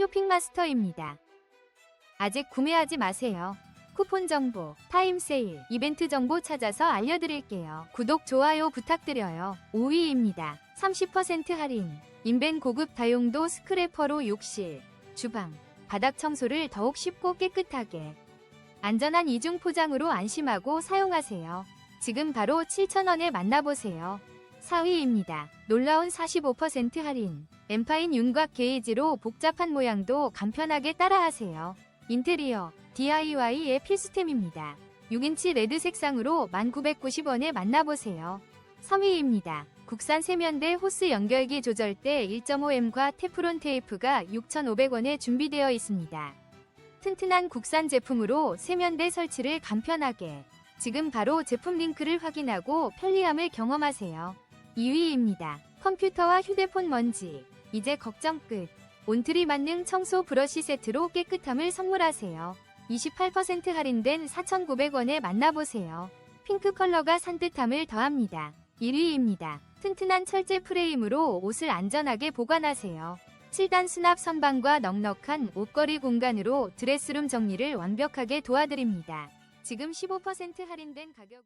쇼핑마스터입니다. 아직 구매하지 마세요. 쿠폰 정보, 타임 세일, 이벤트 정보 찾아서 알려드릴게요. 구독, 좋아요 부탁드려요. 5위입니다. 30% 할인. 인벤 고급 다용도 스크래퍼로 욕실, 주방, 바닥 청소를 더욱 쉽고 깨끗하게. 안전한 이중 포장으로 안심하고 사용하세요. 지금 바로 7,000원에 만나보세요. 4위입니다. 놀라운 45% 할인. 엠파인 윤곽 게이지로 복잡한 모양도 간편하게 따라하세요. 인테리어, DIY의 필수템입니다. 6인치 레드 색상으로 1990원에 만나보세요. 3위입니다. 국산 세면대 호스 연결기 조절대 1.5M과 테프론 테이프가 6,500원에 준비되어 있습니다. 튼튼한 국산 제품으로 세면대 설치를 간편하게. 지금 바로 제품 링크를 확인하고 편리함을 경험하세요. 2위입니다. 컴퓨터와 휴대폰 먼지. 이제 걱정 끝. 온트리 만능 청소 브러쉬 세트로 깨끗함을 선물하세요. 28% 할인된 4,900원에 만나보세요. 핑크 컬러가 산뜻함을 더합니다. 1위입니다. 튼튼한 철제 프레임으로 옷을 안전하게 보관하세요. 7단 수납 선반과 넉넉한 옷걸이 공간으로 드레스룸 정리를 완벽하게 도와드립니다. 지금 15% 할인된 가격